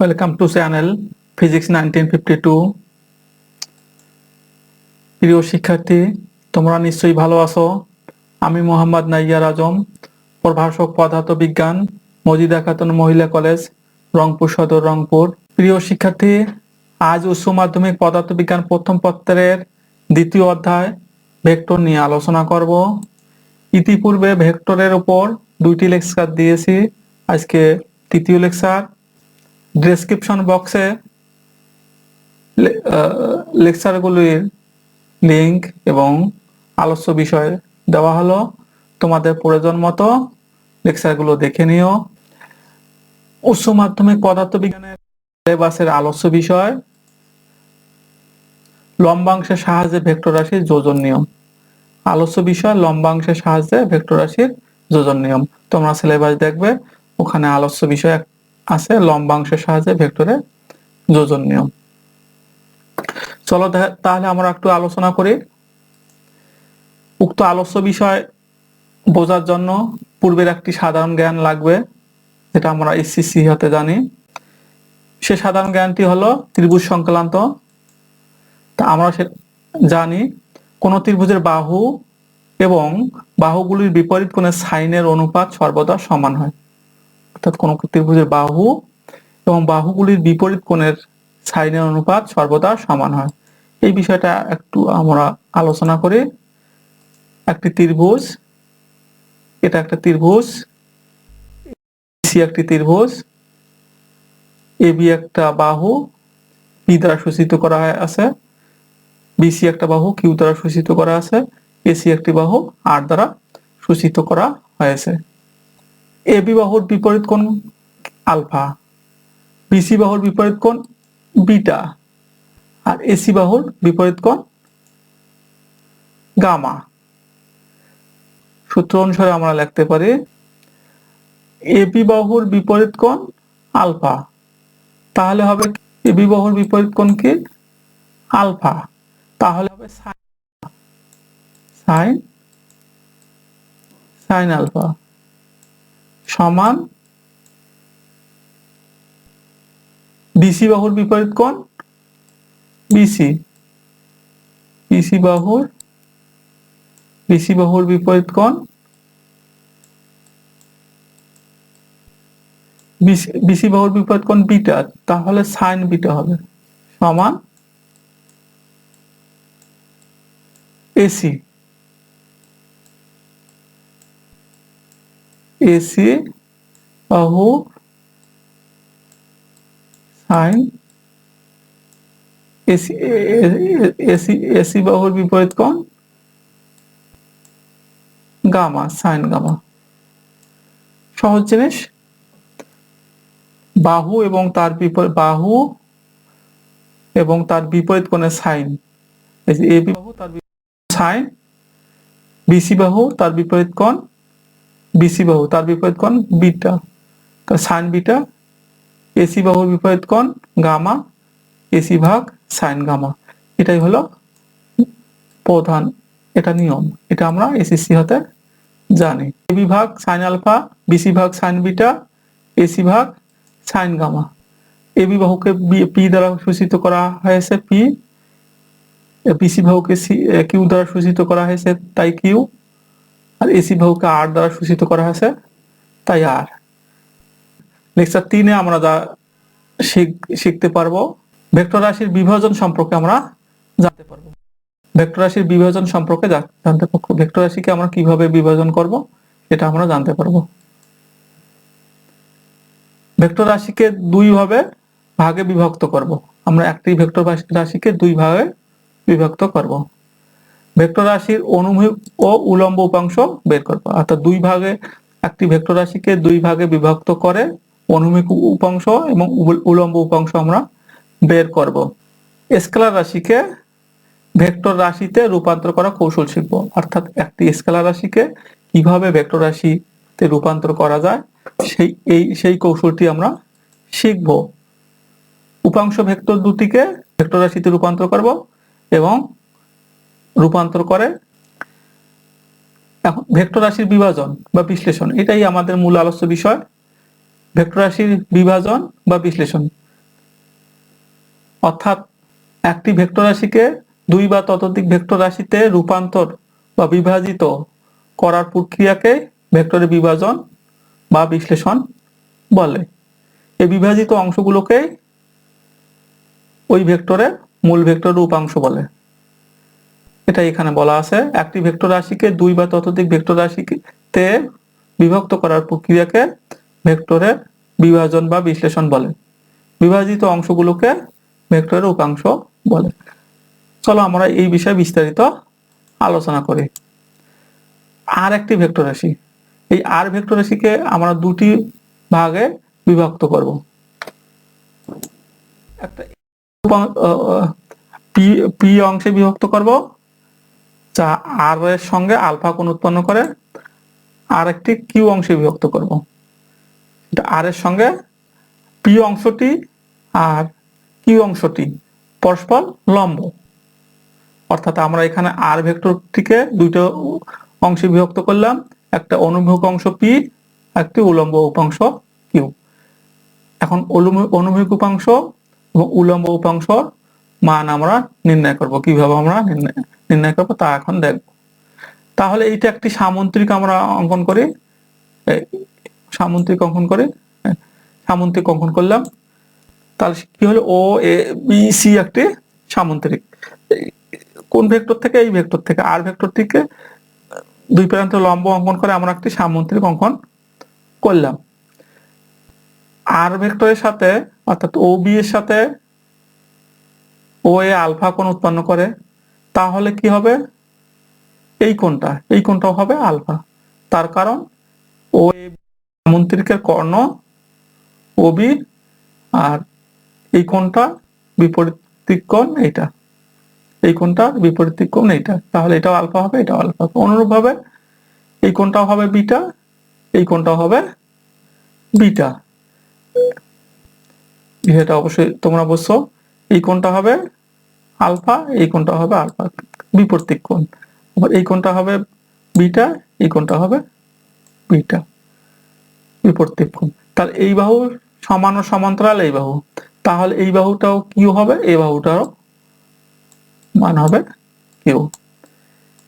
Welcome to channel physics nineteen fifty two প্রিয় শিক্ষার্থী, তোমরা নিশ্চয়ই ভালো আছো। আমি মোহাম্মদ নাইয়ার আজম, প্রভাষক পদার্থ বিজ্ঞান মজিদা খাতুন মহিলা কলেজ, রংপুর সদর, রংপুর। প্রিয় শিক্ষার্থী, আজ উচ্চ মাধ্যমিক পদার্থ বিজ্ঞান প্রথম পত্রের দ্বিতীয় অধ্যায় ভেক্টর নিয়ে আলোচনা করব। ইতিপূর্বে ভেক্টরের উপর দুইটি লেকচার দিয়েছি। আজকে তৃতীয় লেকচার। ডেসক্রিপশন বক্সে লেকচারগুলির লিঙ্ক এবং আলোচ্য বিষয় দেওয়া হলো। তোমাদের প্রয়োজন মতো লেকচারগুলো দেখে নিও। উচ্চ মাধ্যমিক পদার্থ বিজ্ঞানের সিলেবাসের আলোচ্য বিষয়। লম্বাংশের সাহায্যে ভেক্টর রাশির যোজন নিয়ম। আলোচ্য বিষয়, লম্বাংশের সাহায্যে ভেক্টর রাশির যোজন নিয়ম। তোমরা সিলেবাস দেখবে, ওখানে আলোচ্য বিষয় আছে, লম্বাংশের সাহায্যে ভেক্টরে যোজন নিয়ম। চলো তাহলে আমরা একটু আলোচনা করি। উক্ত আলোচ্য বিষয় বোঝার জন্য পূর্বের একটি সাধারণ জ্ঞান লাগবে, যেটা আমরা এসসিসি হতে জানি। সে সাধারণ জ্ঞানটি হলো ত্রিভুজ সংক্রান্ত। তা আমরা জানি কোন ত্রিভুজের বাহু এবং বাহুগুলির বিপরীত কোণের সাইনের অনুপাত সর্বদা সমান হয়। অর্থাৎ কোন ত্রিভুজের বাহু এবং বাহুগুলির বিপরীত কোণের সাইনের অনুপাত সর্বদা সমান হয়। এই বিষয়টা একটু আমরা আলোচনা করি। একটি ত্রিভুজ, এটা একটা ত্রিভুজ সি একটি ত্রিভুজ, এ বি একটা বাহু, পি দ্বারা সূচিত করা আছে বিসি একটা বাহু, কিউ দ্বারা সূচিত করা আছে এসি একটি বাহু, আর দ্বারা সূচিত করা হয়েছে। এবি বাহুর বিপরীত কোণ আলফা বিসি বাহুর বিপরীত কোণ বিটা, আর এসি বাহুর বিপরীত কোণ গামা। সূত্র অনুসারে আমরা লিখতে পারি এবি বাহুর বিপরীত কোণ আলফা, তাহলে হবে এবি বাহুর বিপরীত কোণ কি? আলফা, তাহলে হবে সাইন সাইন সাইন আলফা। সমান বিসি বাহুর বিপরীত কোণ? বিসি বিসি বাহুর বিসি বাহুর বিপরীত কোণ? বিসি বাহুর বিপরীত কোণ বিটা, তাহলে সাইন বিটা হবে। সমান এসি এসি বাহু সাইন এসি এসি এসি বাহুর বিপরীত কোণ? Gamma, sine gamma. সহজ জিনিস? বাহু এবং তার বিপরীত বাহু এবং তার বিপরীত কোণের সাইন। এবি বাহু, তার সাইন বিসি বাহু, তার বিপরীত কোণ বিসি বাহু, তার বিপরীত কোণ বিটা। সাইন বিটা এসি বাহুর বিপরীত কোণ গামা এসি ভাগ সাইন গামা। এটাই হলো প্রধান, এটা নিয়ম। এটা আমরা এসিসি হতে জানি। এবি ভাগ সাইন আলফা বিসি ভাগ সাইন বিটা এসি ভাগ সাইন গামা। এবি বাহুকে পি দ্বারা সূচিত করা হয়েছে পি বিসি বাহুকে কিউ দ্বারা সূচিত করা হয়েছে তাই কিউ আর এসি বাহুকে আর দ্বারা সূচিত করা হয়েছে, তাই আর। লেকচার তিনে আমরা যা শিখ- শিখতে পারব, ভেক্টর রাশির বিভাজন সম্পর্কে আমরা জানতে পারব। ভেক্টর রাশির বিভাজন সম্পর্কে জানতে পারব। ভেক্টর রাশিকে আমরা কীভাবে বিভাজন করব, এটা আমরা জানতে পারব। ভেক্টর রাশিকে দুই ভাবে ভাগে বিভক্ত করব। আমরা একটি ভেক্টর রাশি- রাশিকে দুই ভাগে বিভক্ত করব। ভেক্টর রাশির অনুভূমিক ও উলম্ব উপাংশ বের করব। অর্থাৎ দুই ভাগে, একটি ভেক্টর রাশিকে দুই ভাগে বিভক্ত করে অনুভূমিক উপাংশ এবং উল- উলম্ব উপাংশ আমরা বের করব। স্কেলার রাশিকে ভেক্টর রাশিতে রূপান্তর করা কৌশল শিখব। অর্থাৎ একটি স্কেলার রাশিকে কীভাবে ভেক্টর রাশিতে রূপান্তর করা যায়, সেই, এই, সেই কৌশলটি আমরা শিখব। উপাংশ ভেক্টর দুটিকে ভেক্টর রাশিতে রূপান্তর করব এবং রূপান্তর করে। এখন ভেক্টর রাশির বিভাজন বা বিশ্লেষণ, এটাই আমাদের মূল আলোচ্য বিষয়। ভেক্টর রাশির বিভাজন বা বিশ্লেষণ। অর্থাৎ একটি ভেক্টর রাশিকে দুই বা ততোধিক ভেক্টর রাশিতে রূপান্তর বা বিভাজিত করার প্রক্রিয়াকে ভেক্টরের বিভাজন বা বিশ্লেষণ বলে। এই বিভাজিত অংশগুলোকে ওই ভেক্টরের মূল ভেক্টর রূপাংশ বলে। এটা এখানে বলা আছে, একটি ভেক্টর রাশিকে দুই বা ততোধিক ভেক্টর রাশিতে বিভক্ত করার প্রক্রিয়াকে ভেক্টরের বিভাজন বা বিশ্লেষণ বলে। বিভাজিত অংশগুলোকে ভেক্টরের উপাংশ বলে। চলো আমরা এই বিষয়ে বিস্তারিত আলোচনা করি। আর একটি ভেক্টর রাশি। এই আর ভেক্টর রাশিকে আমরা দুটি ভাগে বিভক্ত করব। একটা পি অংশে বিভক্ত করব যা আর এর সঙ্গে আলফা কোণ উৎপন্ন করে আর একটি কিউ অংশে বিভক্ত করব। এটা আর এর সঙ্গে পি অংশটি আর কিউ অংশটি পরস্পর লম্ব। অর্থাৎ আমরা এখানে আর ভেক্টরটিকে দুইটা অংশে বিভক্ত করলাম, একটা অনুভূক অংশ পি একটি উলম্ব উপাংশ কিউ এখন অনুভূমিক উপাংশ এবং উলম্ব উপাংশ মান আমরা নির্ণয় করব, কীভাবে আমরা নির্ণয় করব তা এখন দেখব। তাহলে এইটা একটি সামন্ত্রিক আমরা অঙ্কন করি। সামন্ত্রিক অঙ্কন করি। সামন্ত্রিক অঙ্কন করলাম। তাহলে কি হলো? ও এ বি সি একটি সামন্ত্রিক। কোন ভেক্টর থেকে? এই ভেক্টর থেকে। আর ভেক্টর থেকে দুই প্রান্ত লম্ব অঙ্কন করে আমরা একটি সামন্ত্রিক অঙ্কন করলাম। আর ভেক্টরের সাথে, অর্থাৎ ও বি এর সাথে ও এ আলফা কোণ উৎপন্ন করে, তাহলে কি হবে? এই কোণটা, এই কোণটাও হবে আলফা। তার কারণ ও এ কর্ণ, ও বি, আর এই কোণটা বিপরীত এইটা। এই কোণটা বিপরীত এইটা। তাহলে এটাও আলফা হবে, এটাও আলফা। হবে অনুরূপ ভাবে এই কোণটাও হবে বিটা, এই কোণটাও হবে বিটা। এটা অবশ্যই তোমরা বুঝছ। এই কোণটা হবে আলফা, এই কোণটা হবে আলফা। বিপরীত কোণ। আবার এই কোণটা হবে বিটা, এই কোণটা হবে বিটা। বিপরীত কোণ। তাহলে এই বাহু সমান ও সমান্তরাল এই বাহু। তাহলে এই বাহুটাও কিউ হবে, এই বাহুটাও মান হবে কিউ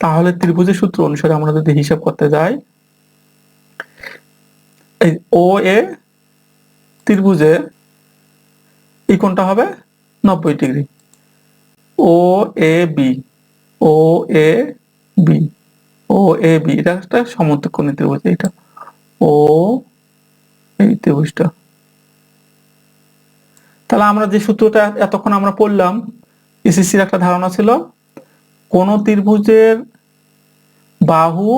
তাহলে ত্রিভুজের সূত্র অনুসারে আমরা যদি হিসাব করতে যাই, এই ও এ ত্রিভুজে এই কোণটা হবে নব্বই degree. O A B O A B O A B এটা একটা সমত্রিকোণী ত্রিভুজ এটা ও এই ত্রিভুজটা তাহলে আমরা যে সূত্রটা এতক্ষণ আমরা পড়লাম এসএসসির একটা ধারণা ছিল, কোন ত্রিভুজের বাহু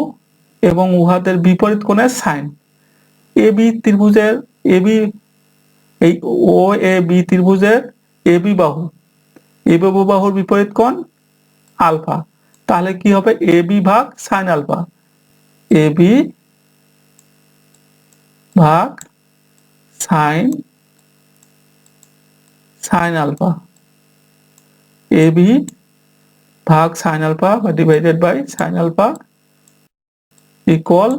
এবং উহাদের বিপরীত কোণের সাইন। এ বি ত্রিভুজের এ বি এই ও এ বি ত্রিভুজের এ বি বাহু। এ বি বাহুর বিপরীত কোণ আলফা। তাহলে কি হবে? এ বি ভাগ সাইন আলফা। এ বি ভাগ sine sine alpha. A B ভাগ সাইন আলফা বা divided by sine alpha equal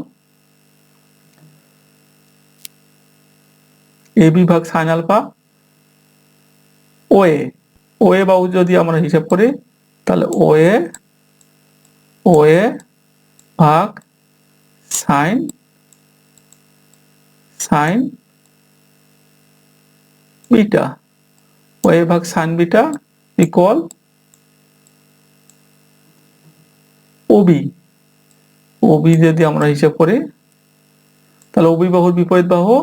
A B ভাগ sine alpha O A. O A বাহু যদি আমরা হিসাব করি, তাহলে ও এ ও এ ভাগ sine sine beta. O A ভাগ sine beta equal OB OB যদি আমরা হিসাব করি, তাহলে ওবি বাহুর বিপরীত বাহু,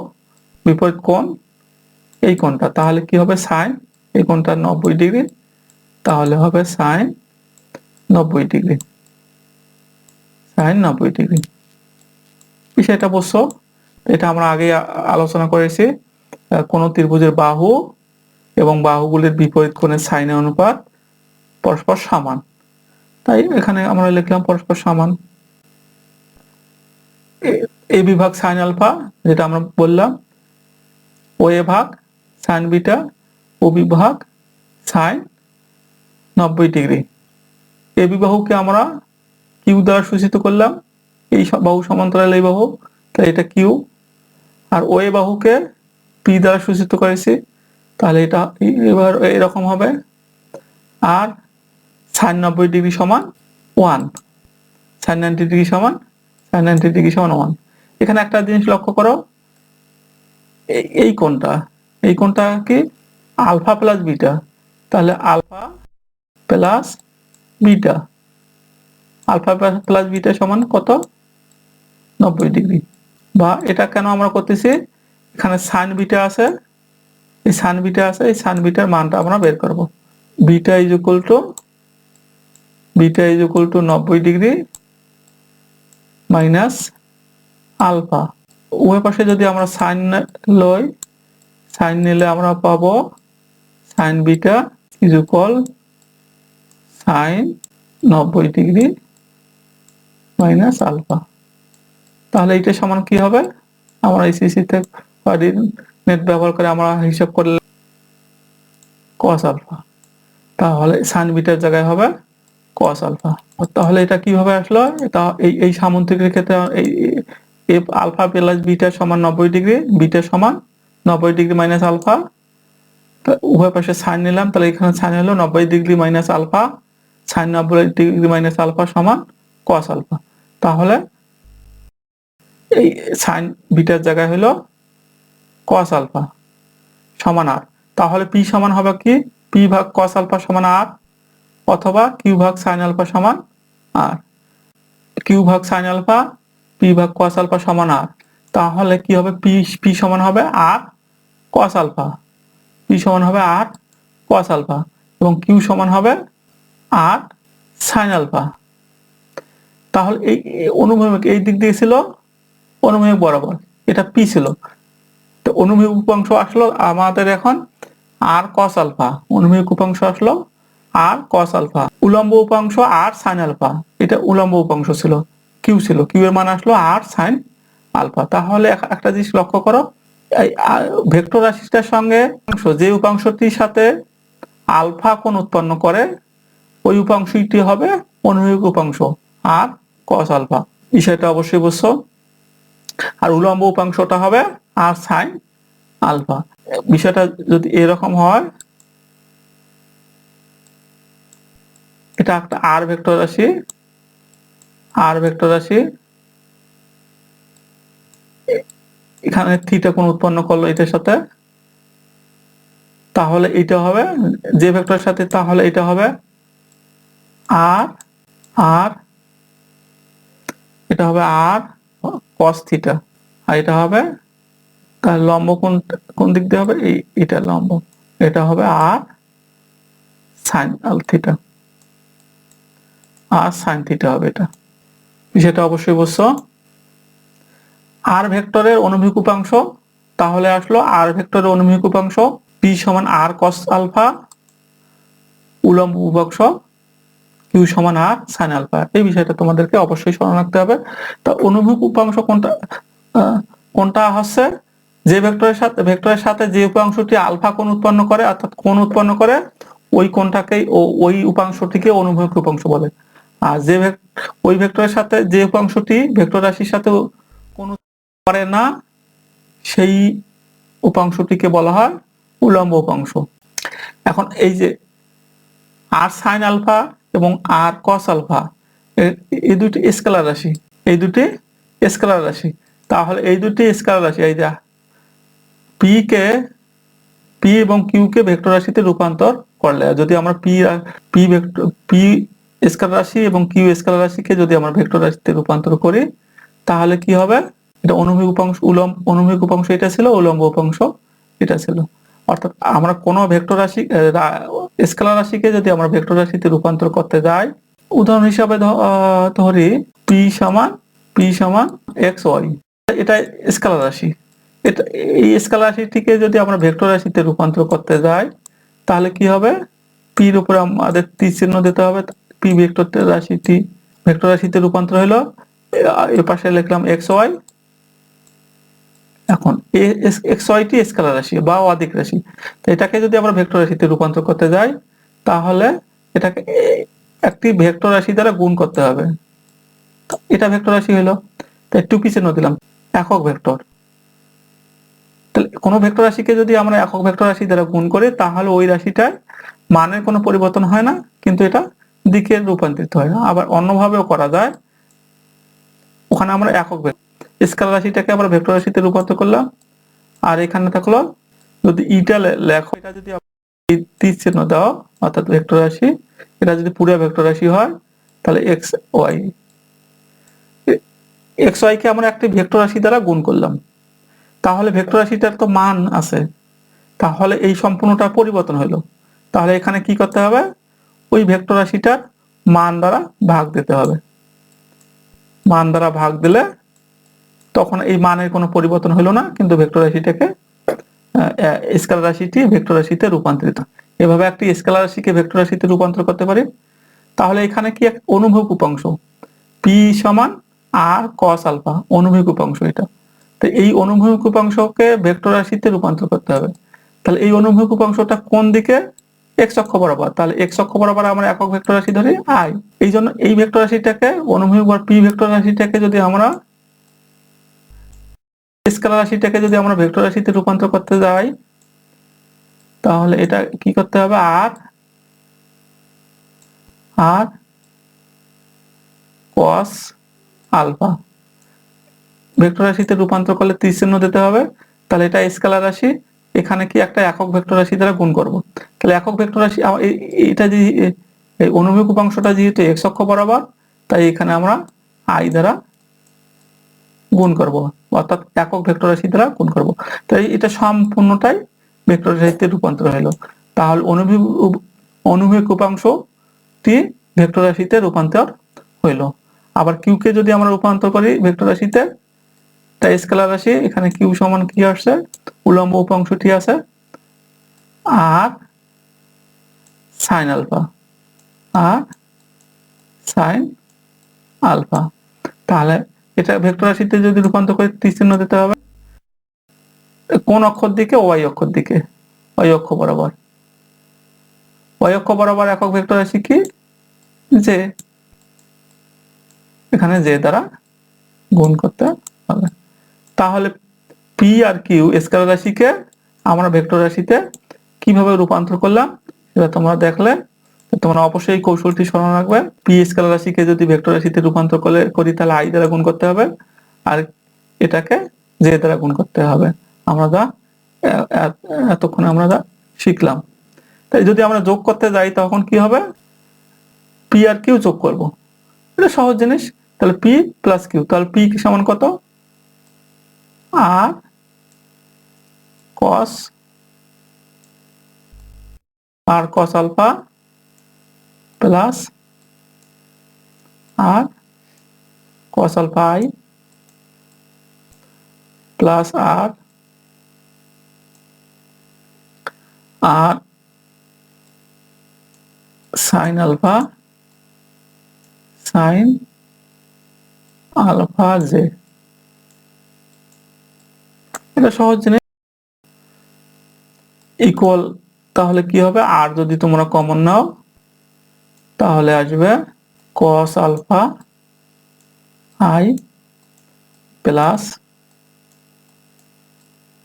বিপরীত কোণ এই কোণটা। তাহলে কি হবে? সাইন এই কোণটা নব্বই ডিগ্রি, তাহলে হবে সাইন নব্বই ডিগ্রি। সাইন নব্বই ডিগ্রি। বিষয়টা অবশ্য এটা আমরা আগে আলোচনা করেছি। কোন ত্রিভুজের বাহু এবং বাহুগুলির বিপরীত কোণের সাইনের অনুপাত পরস্পর সমান। তাই এখানে আমরা লিখলাম পরস্পর সমান। এ বিভাগ সাইন আলফা, যেটা আমরা বললাম, ও এ ভাগ সাইন বিটা ও বিভাগ সাইন নব্বই ডিগ্রি। এ বিবাহুকে আমরা কিউ দ্বারা সূচিত করলাম। এই বাহু সমান্তরাল এই বাহু তাই এটা কিউ আর ও বাহুকে পি দ্বারা সূচিত করেছি, তাহলে এটা এবার এরকম হবে। আর সাইন নব্বই ডিগ্রি সমান ওয়ান। সাইন নাইনটি ডিগ্রি সমান, সাইন নাইনটি ডিগ্রি সমান ওয়ান। এখানে একটা জিনিস লক্ষ্য করো। এই কোনটা এই কোনটা কি? আলফা প্লাস বিটা, তাহলে alpha plus beta. Alpha plus beta সমান কত? নব্বই ডিগ্রি। বা এটা কেন আমরা করতেছি? এখানে সাইন বিটা আছে। এই সাইন বিটা আছে, এই সাইন বিটার মানটা আমরা বের করব। Beta is equal to beta is equal to নব্বই ডিগ্রি মাইনাস আলফা। উভয় পাশে যদি আমরা সাইন লই, সাইন নিলে আমরা পাবো sine beta is equal sine নব্বই ডিগ্রি মাইনাস আলফা তাহলে এটা সমান কি হবে? আমরা আইসিসি তে নেট ব্যবহার করে আমরা হিসাব করলে কস আলফা তাহলে সাইন বিটার জায়গায় হবে কস আলফা তাহলে এটা কীভাবে আসলো? এটা এই এই সামুদ্রিকের ক্ষেত্রে এই এফ আলফা প্লাস বিটা সমান নব্বই ডিগ্রি বিটা সমান নব্বই ডিগ্রি মাইনাস আলফা উভয় পাশে সাইন নিলাম, তাহলে এখানে সাইন হলো নব্বই ডিগ্রি মাইনাস আলফা, সাইন নব্বই ডিগ্রি মাইনাস আলফা সমান কস আলফা। তাহলে এই সাইন বিটার জায়গায় হলো কস আলফা সমান আর তাহলে পি সমান হবে কি? পি ভাগ কস আলফা সমান আর অথবা কিউ ভাগ সাইন আলফা সমান আর কিউ ভাগ সাইন আলফা পি ভাগ কস আলফা সমান আর তাহলে কি হবে? পি পি সমান হবে আর কস আলফা। পি সমান হবে আর কস আলফা এবং কিউ সমান হবে আর সাইন আলফা তাহলে এই অনুভূমিক এই দিক দিয়ে ছিল অনুভূমিক বরাবর, এটা পি ছিল। তো অনুভূমিক উপাংশ আসলো আমাদের এখন আর কস আলফা অনুভূমিক উপাংশ আসলো আর কস আলফা উলম্ব উপাংশ আর সাইন আলফা এটা উলম্ব উপাংশ ছিল কিউ ছিল। কিউ এর মান আসলো আর সাইন আলফা তাহলে এক- একটা জিনিস লক্ষ্য করো ভেক্টর রাশিটার সঙ্গে যে উপাংশটির সাথে আলফা কোণ উৎপন্ন করে, ওই উপাংশটি হবে অনুভূমিক উপাংশ আর কস আলফা। বিষয়টা অবশ্যই বুঝছ। আর উলম্ব উপাংশটা হবে আর সাইন আলফা। বিষয়টা যদি এরকম হয়, এটা একটা আর ভেক্টর রাশি আর ভেক্টর রাশি এখানে থিটা কোণ উৎপন্ন করল এটার সাথে, তাহলে এটা হবে যে ভেক্টরের সাথে, তাহলে এটা হবে আর আর এটা হবে আর কস থিটা আর এটা হবে তার লম্ব কোন কোন দিক দিয়ে হবে এই, এটা লম্ব, এটা হবে আর সাইন থিটা আর সাইন থিটা হবে এটা। বিষয়টা অবশ্যই বুঝছ? আর ভেক্টরের অনুভূমিক উপাংশ, তাহলে আসলো আর ভেক্টরের অনুভূমিক উপাংশ পি সমান আর কস আলফা উলম্ব উপাংশ কিউ সমান আর সাইন আলফা এই বিষয়টা তোমাদেরকে অবশ্যই স্মরণ রাখতে হবে। তা অনুভূমিক উপাংশ কোনটা কোনটা হচ্ছে? যে ভেক্টরের সাথে ভেক্টরের সাথে যে উপাংশটি আলফা কোণ উৎপন্ন করে, অর্থাৎ কোণ উৎপন্ন করে, ওই কোণটাকেই ওই উপাংশটিকে অনুভূমিক উপাংশ বলে। আর যে ওই ভেক্টরের সাথে যে উপাংশটি, ভেক্টর রাশির সাথে করে না, সেই উপাংশটিকে বলা হয় উলম্ব উপাংশ। এখন এই যে আর সাইন আলফা এবং আর কস আলফা এই দুটি স্কেলার রাশি, এই দুটি স্কেলার রাশি। তাহলে এই দুটি স্কেলার রাশি, এই যা পি কে পি এবং কিউ কে ভেক্টর রাশিতে রূপান্তর করলে, যদি আমরা P P vector P scalar রাশি এবং কিউ স্কেলার রাশিকে যদি আমরা ভেক্টর রাশিতে রূপান্তর করি, তাহলে কি হবে? এটা অনুভূমিক উপাংশ, উলম্ব, অনুভূমিক উপাংশ এটা ছিল, উলম্ব উপাংশ এটা ছিল। অর্থাৎ আমরা কোনো ভেক্টর রাশি স্কেলার রাশিকে যদি আমরা ভেক্টর রাশিতে রূপান্তর করতে যাই, উদাহরণ হিসাবে ধরি পি সমান পি সমান এক্স ওয়াই। এটা স্কেলার রাশি। এটা, এই স্কেলার রাশিটিকে যদি আমরা ভেক্টর রাশিতে রূপান্তর করতে যাই, তাহলে কি হবে? পির উপরে আমাদের তীর চিহ্ন দিতে হবে, পি ভেক্টর রাশিটি, ভেক্টর রাশিতে রূপান্তর হলো এ পাশে লিখলাম এক্স ওয়াই এখন এক্স ওয়াইটি স্কেলার রাশি বা অধিক রাশি। তো এটাকে যদি আমরা ভেক্টর রাশিতে রূপান্তর করতে যাই, তাহলে এটাকে একটি ভেক্টর রাশি দ্বারা গুণ করতে হবে। এটা ভেক্টর রাশি হলো। তাই টুপি চিহ্ন দিলাম, একক ভেক্টর। তাহলে কোনো ভেক্টর রাশিকে যদি আমরা একক ভেক্টর রাশি দ্বারা গুণ করি, তাহলে ওই রাশিটায় মানের কোনো পরিবর্তন হয় না, কিন্তু এটা দিকে রূপান্তরিত হয় না। আবার অন্যভাবেও করা যায়। ওখানে আমরা একক স্কেলার রাশিটাকে আমরা ভেক্টর রাশিতে রূপান্তর করলাম। আর এখানে থাকল, যদি ইটা লেখো, এটা যদি তীর চিহ্ন দাও, অর্থাৎ ভেক্টর রাশি, এটা যদি পুরো ভেক্টর রাশি হয়, তাহলে এক্স ওয়াই। এক্স ওয়াই কে আমরা একটি ভেক্টর রাশি দ্বারা গুণ করলাম। তাহলে ভেক্টর রাশিটার তো মান আছে। তাহলে এই সম্পূর্ণটা পরিবর্তন হলো তাহলে এখানে কি করতে হবে? ওই ভেক্টর রাশিটার মান দ্বারা ভাগ দিতে হবে। মান দ্বারা ভাগ দিলে তখন এই মানের কোনো পরিবর্তন হলো না, কিন্তু ভেক্টর রাশিটাকে স্কেলার রাশিটি ভেক্টর রাশিতে রূপান্তরিত। এভাবে একটি স্কেলার রাশিকে ভেক্টর রাশিতে রূপান্তর করতে পারি। তাহলে এখানে কি এক অনুভব উপাংশ? পি সমান আর কস আলফা অনুভূমিক উপাংশ এটা। তো এই অনুভূমিক উপাংশকে ভেক্টর রাশিতে রূপান্তর করতে হবে। তাহলে এই অনুভূমিক উপাংশটা কোন দিকে? এক্স অক্ষ বরাবর। তাহলে এক্স অক্ষ বরাবর আমরা একক ভেক্টর রাশি ধরি আই এই জন্য এই ভেক্টর রাশিটাকে অনুভূমিক পি ভেক্টর রাশিটাকে যদি আমরা স্কেলার রাশিটাকে যদি আমরা ভেক্টর রাশিতে রূপান্তর করতে যাই, তাহলে এটা কি করতে হবে? আর আর কস আলফা ভেক্টর রাশিতে রূপান্তর করলে তীর চিহ্ন দিতে হবে। তাহলে এটা স্কেলার রাশি। এখানে কি একটা একক ভেক্টর রাশি দ্বারা গুণ করব। তাহলে একক ভেক্টর রাশি এটা যে অনুভূমিক উপাংশটা যেহেতু এক্স অক্ষ বরাবর, তাই এখানে আমরা আই দ্বারা গুণ করব। অর্থাৎ একক ভেক্টর রাশি দ্বারা গুণ করব। তাই এটা সম্পূর্ণটাই ভেক্টর রাশিতে রূপান্তর হলো তাহলে উপ- অনুভূমিক উপাংশটি ভেক্টর রাশিতে রূপান্তর হইল। আবার কিউ কে যদি আমরা রূপান্তর করি ভেক্টর রাশিতে, তাই স্কেলার রাশি, এখানে কিউ সমান কি আসছে? উলম্ব উপাংশটি আছে। আর সাইন আলফা আর সাইন আলফা তাহলে এটা ভেক্টর রাশিতে যদি রূপান্তর করে তীর চিহ্ন দিতে হবে, কোন অক্ষর দিকে, ওয়াই অক্ষর দিকে, ওয়াই অক্ষ বরাবর। ওয়াই অক্ষ বরাবর একক ভেক্টর রাশি কি? যে এখানে যে দ্বারা গুণ করতে হবে। তাহলে পি আর কিউ স্কেলার রাশিকে আমরা ভেক্টর রাশিতে কীভাবে রূপান্তর করলাম? এবার তোমরা দেখলে তোমরা অবশ্যই এই কৌশলটি স্মরণ রাখবে। পি স্কেলার রাশিকে যদি ভেক্টর রাশিতে রূপান্তর করে করি, তাহলে আই দ্বারা গুণ করতে হবে। আর এটাকে জে দ্বারা গুণ করতে হবে। আমরা যা এতক্ষণ আমরা যা শিখলাম। তাই যদি আমরা যোগ করতে যাই, তখন কি হবে? পি আর কিউ যোগ করব। এটা সহজ জিনিস। তাহলে পি প্লাস কিউ তাহলে পি কি সমান কত? R cos R cos alpha plus R cos alpha i plus R R sine alpha sine alpha j এটা সহজ জিনিস। ইকুয়াল তাহলে কি হবে? আর যদি তোমরা কমন নাও তাহলে আসবে cos alpha i plus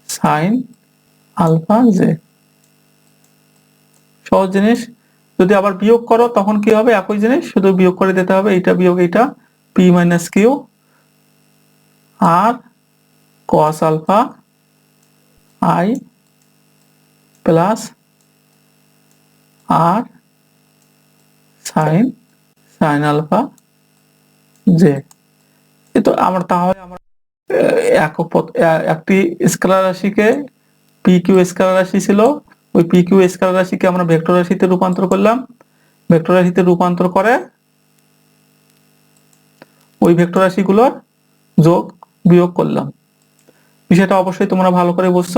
sine alpha j সহজ জিনিস। যদি আবার বিয়োগ করো, তখন কি হবে? একই জিনিস। শুধু বিয়োগ করে দিতে হবে। এইটা বিয়োগ, এইটা P minus Q R cos alpha i plus R sine sine alpha, j. তো আমরা তাহলে আমরা একটি স্কেলার রাশিকে পি কিউ স্কেলার রাশি ছিল। ওই পি কিউ স্কেলার রাশিকে আমরা ভেক্টর রাশিতে রূপান্তর করলাম। ভেক্টর রাশিতে রূপান্তর করে ওই ভেক্টর রাশিগুলোর যোগ বিয়োগ করলাম। বিষয়টা অবশ্যই তোমরা ভালো করে বুঝছ।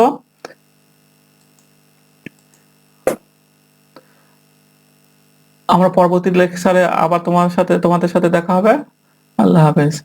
আমরা পরবর্তী লেকচারে আবার তোমার সাথে তোমাদের সাথে দেখা হবে। আল্লাহ হাফেজ।